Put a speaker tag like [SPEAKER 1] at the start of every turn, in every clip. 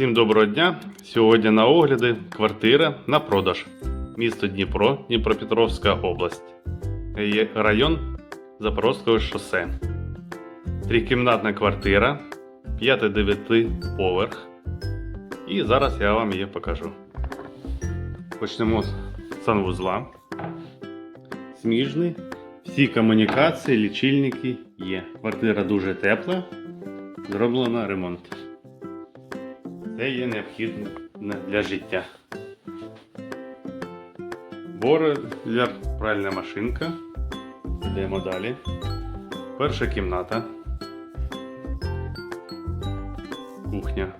[SPEAKER 1] Всім доброго дня! Сьогодні на огляді квартира на продаж. Місто Дніпро, Дніпропетровська область. Район Запорозького шосе. Трикімнатна квартира, 5-9 поверх. І зараз я вам її покажу. Почнемо з санвузла. Сміжний. Всі комунікації, лічильники є. Квартира дуже тепла. Зроблено ремонт. Це є необхідне для життя. Бойлер, пральна машинка. Йдемо далі. Перша кімната. Кухня.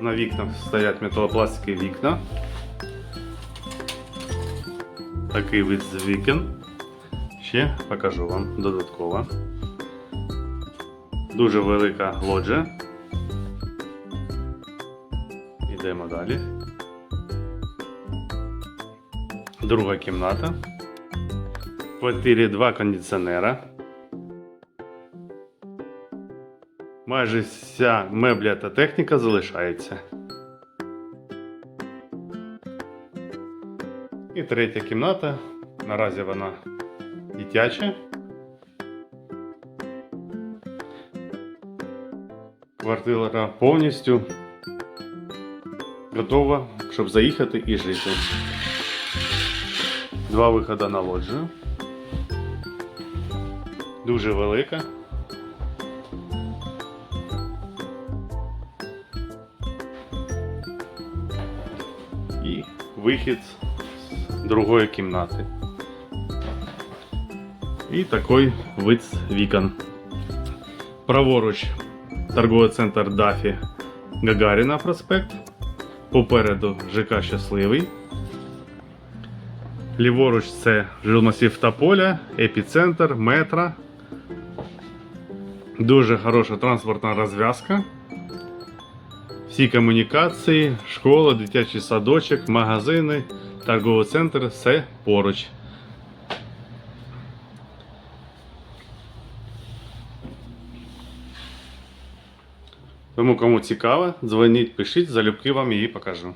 [SPEAKER 1] На вікнах стоять металопластикові вікна. Такий вид з вікон. Ще покажу вам додатково. Дуже велика лоджія. Йдемо далі. Друга кімната. В квартирі два кондиціонера. Майже вся мебля та техніка залишається. І третя кімната. Наразі вона дитяча. Квартира повністю готова, щоб заїхати і жити. Два виходи на лоджію. Дуже велика. І вихід з другої кімнати. І такий вид з вікон. Праворуч торговий центр Дафі Гагаріна проспект. Попереду ЖК Щасливий. Ліворуч це жилмасів Тополя, епіцентр, метра. Дуже хороша транспортна розв'язка. Всі комунікації, школа, дитячий садочок, магазини, торговий центр все поруч. Тому кому цікаво, дзвоніть, пишіть, залюбки вам її покажу.